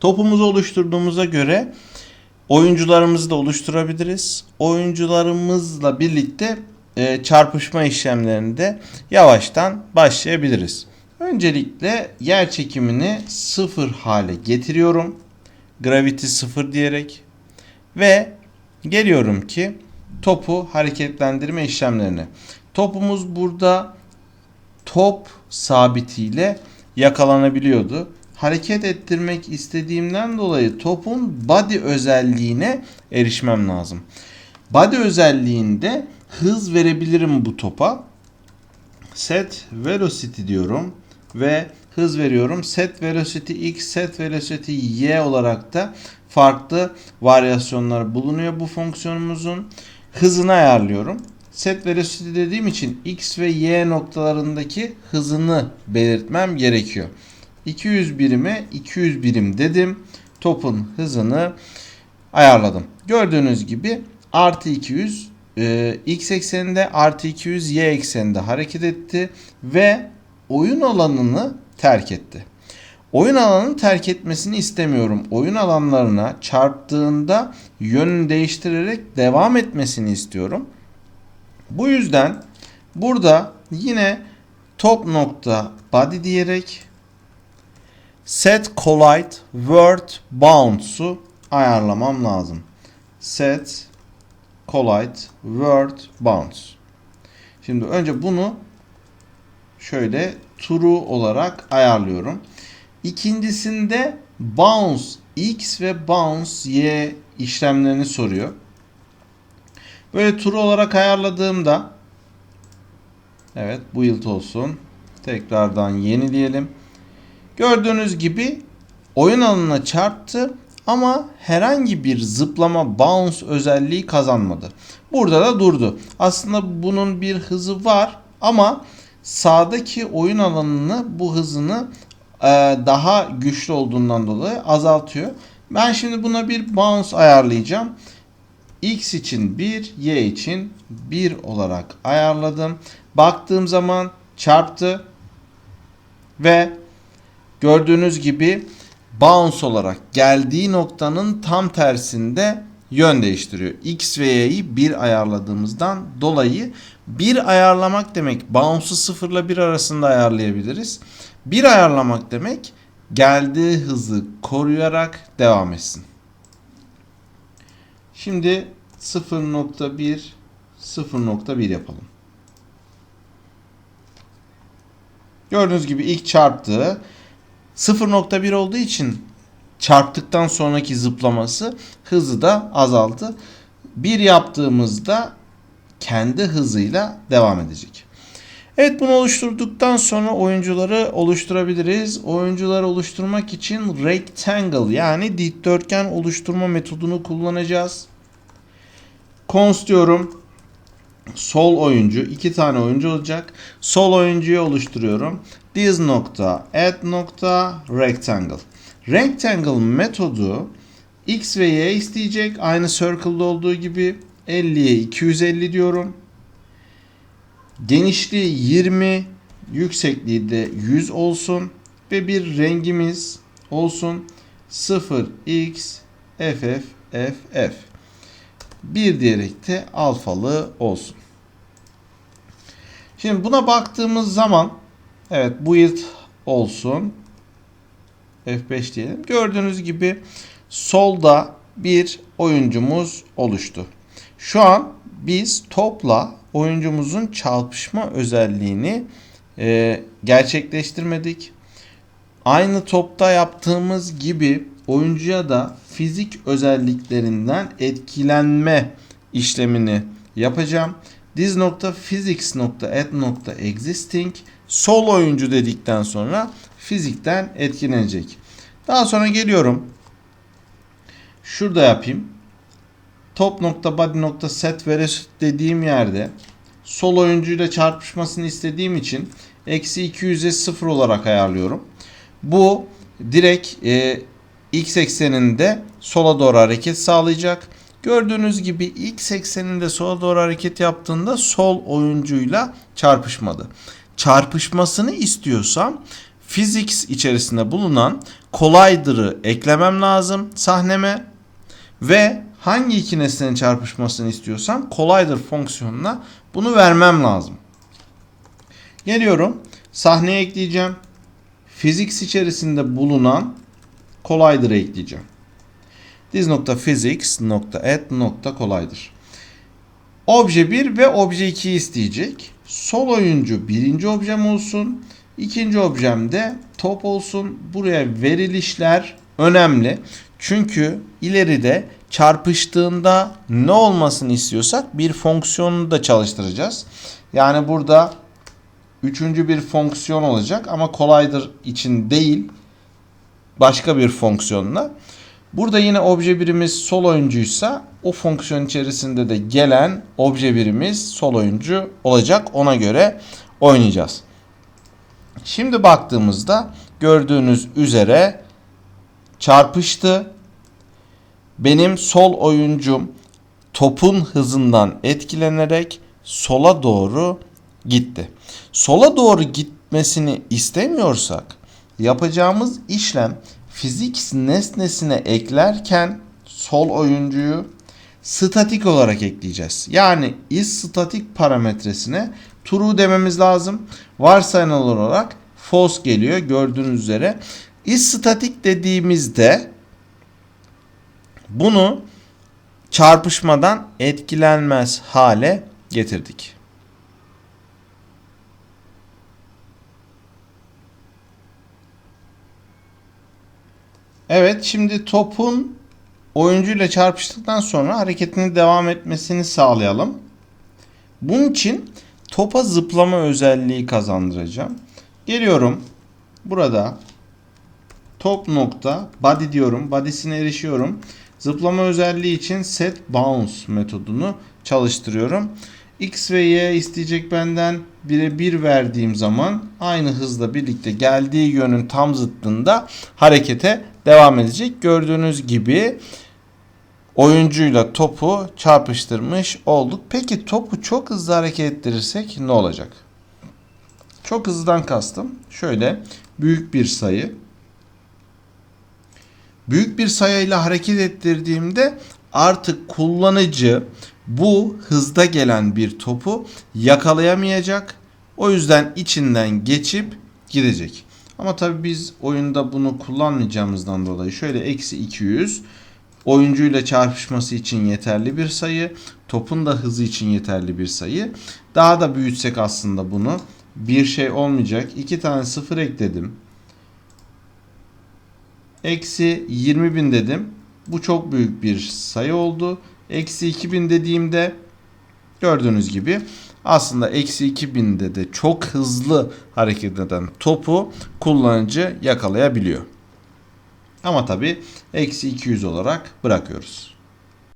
Topumuzu oluşturduğumuza göre oyuncularımızı da oluşturabiliriz. Oyuncularımızla birlikte e, çarpışma işlemlerini de yavaştan başlayabiliriz. Öncelikle yer çekimini sıfır hale getiriyorum. Gravity sıfır diyerek ve geliyorum ki topu hareketlendirme işlemlerine. Topumuz burada top sabitiyle yakalanabiliyordu. Hareket ettirmek istediğimden dolayı topun body özelliğine erişmem lazım. Body özelliğinde hız verebilirim bu topa. Set velocity diyorum ve hız veriyorum. Set velocity x, set velocity y olarak da farklı varyasyonlar bulunuyor bu fonksiyonumuzun. Hızını ayarlıyorum. Set velocity dediğim için x ve y noktalarındaki hızını belirtmem gerekiyor. 200 birime 200 birim dedim. Topun hızını ayarladım. Gördüğünüz gibi artı 200 e, x ekseninde artı 200 y ekseninde hareket etti ve oyun alanını terk etti. Oyun alanını terk etmesini istemiyorum. Oyun alanlarına çarptığında yönünü değiştirerek devam etmesini istiyorum. Bu yüzden burada yine top nokta body diyerek set collide word bounce'u ayarlamam lazım. Set collide word bounce. Şimdi önce bunu şöyle true olarak ayarlıyorum. İkincisinde bounce x ve bounce y işlemlerini soruyor. Böyle true olarak ayarladığımda evet bu yıl olsun. Tekrardan yenileyelim. Gördüğünüz gibi oyun alanına çarptı ama herhangi bir zıplama bounce özelliği kazanmadı. Burada da durdu. Aslında bunun bir hızı var ama sağdaki oyun alanını bu hızını e, daha güçlü olduğundan dolayı azaltıyor. Ben şimdi buna bir bounce ayarlayacağım. X için 1, Y için 1 olarak ayarladım. Baktığım zaman çarptı ve gördüğünüz gibi bounce olarak geldiği noktanın tam tersinde yön değiştiriyor. X ve Y'yi 1 ayarladığımızdan dolayı 1 ayarlamak demek bounce'u 0 ile 1 arasında ayarlayabiliriz. 1 ayarlamak demek geldiği hızı koruyarak devam etsin. Şimdi 0.1 0.1 yapalım. Gördüğünüz gibi ilk çarptığı 0.1 olduğu için çarptıktan sonraki zıplaması hızı da azaldı. 1 yaptığımızda kendi hızıyla devam edecek. Evet bunu oluşturduktan sonra oyuncuları oluşturabiliriz. Oyuncuları oluşturmak için rectangle yani dikdörtgen oluşturma metodunu kullanacağız. Cons diyorum. Sol oyuncu. iki tane oyuncu olacak. Sol oyuncuyu oluşturuyorum. This nokta add nokta rectangle. Rectangle metodu x ve y isteyecek. Aynı circle'da olduğu gibi 50'ye 250 diyorum. Genişliği 20, yüksekliği de 100 olsun ve bir rengimiz olsun 0x ff ff. Bir diyerek de alfalı olsun. Şimdi buna baktığımız zaman evet bu yıl olsun. F5 diyelim. Gördüğünüz gibi solda bir oyuncumuz oluştu. Şu an biz topla oyuncumuzun çarpışma özelliğini e, gerçekleştirmedik. Aynı topta yaptığımız gibi oyuncuya da fizik özelliklerinden etkilenme işlemini yapacağım. This nokta physics nokta add nokta existing sol oyuncu dedikten sonra fizikten etkilenecek. Daha sonra geliyorum. Şurada yapayım. Top nokta body nokta set velocity dediğim yerde sol oyuncuyla çarpışmasını istediğim için eksi 200'e 0 olarak ayarlıyorum. Bu direkt e, x ekseninde sola doğru hareket sağlayacak. Gördüğünüz gibi x ekseninde sola doğru hareket yaptığında sol oyuncuyla çarpışmadı. Çarpışmasını istiyorsam physics içerisinde bulunan collider'ı eklemem lazım sahneme ve hangi iki nesnenin çarpışmasını istiyorsam collider fonksiyonuna bunu vermem lazım. Geliyorum. Sahneye ekleyeceğim. Physics içerisinde bulunan collider'ı ekleyeceğim. This.physics.add.collider. Obje 1 ve obje 2 isteyecek. Sol oyuncu birinci objem olsun. İkinci objem de top olsun. Buraya verilişler önemli. Çünkü ileride çarpıştığında ne olmasını istiyorsak bir fonksiyonu da çalıştıracağız. Yani burada üçüncü bir fonksiyon olacak ama collider için değil başka bir fonksiyonla. Burada yine obje birimiz sol oyuncuysa o fonksiyon içerisinde de gelen obje birimiz sol oyuncu olacak. Ona göre oynayacağız. Şimdi baktığımızda gördüğünüz üzere çarpıştı. Benim sol oyuncum topun hızından etkilenerek sola doğru gitti. Sola doğru gitmesini istemiyorsak yapacağımız işlem fizik nesnesine eklerken sol oyuncuyu statik olarak ekleyeceğiz. Yani is statik parametresine true dememiz lazım. Varsayılan olarak false geliyor gördüğünüz üzere. Is statik dediğimizde bunu çarpışmadan etkilenmez hale getirdik. Evet şimdi topun oyuncuyla çarpıştıktan sonra hareketini devam etmesini sağlayalım. Bunun için topa zıplama özelliği kazandıracağım. Geliyorum. Burada top nokta body diyorum. Body'sine erişiyorum. Zıplama özelliği için set bounce metodunu çalıştırıyorum. X ve Y isteyecek benden 1'e 1 verdiğim zaman aynı hızla birlikte geldiği yönün tam zıttında harekete devam edecek. Gördüğünüz gibi oyuncuyla topu çarpıştırmış olduk. Peki topu çok hızlı hareket ettirirsek ne olacak? Çok hızlıdan kastım. Şöyle büyük bir sayı. Büyük bir sayıyla hareket ettirdiğimde artık kullanıcı bu hızda gelen bir topu yakalayamayacak. O yüzden içinden geçip gidecek. Ama tabii biz oyunda bunu kullanmayacağımızdan dolayı şöyle eksi 200 oyuncuyla çarpışması için yeterli bir sayı. Topun da hızı için yeterli bir sayı. Daha da büyütsek aslında bunu bir şey olmayacak. İki tane sıfır ekledim. Eksi 20 bin dedim. Bu çok büyük bir sayı oldu. Eksi 2000 dediğimde gördüğünüz gibi aslında eksi 2000'de de çok hızlı hareket eden topu kullanıcı yakalayabiliyor. Ama tabi eksi 200 olarak bırakıyoruz.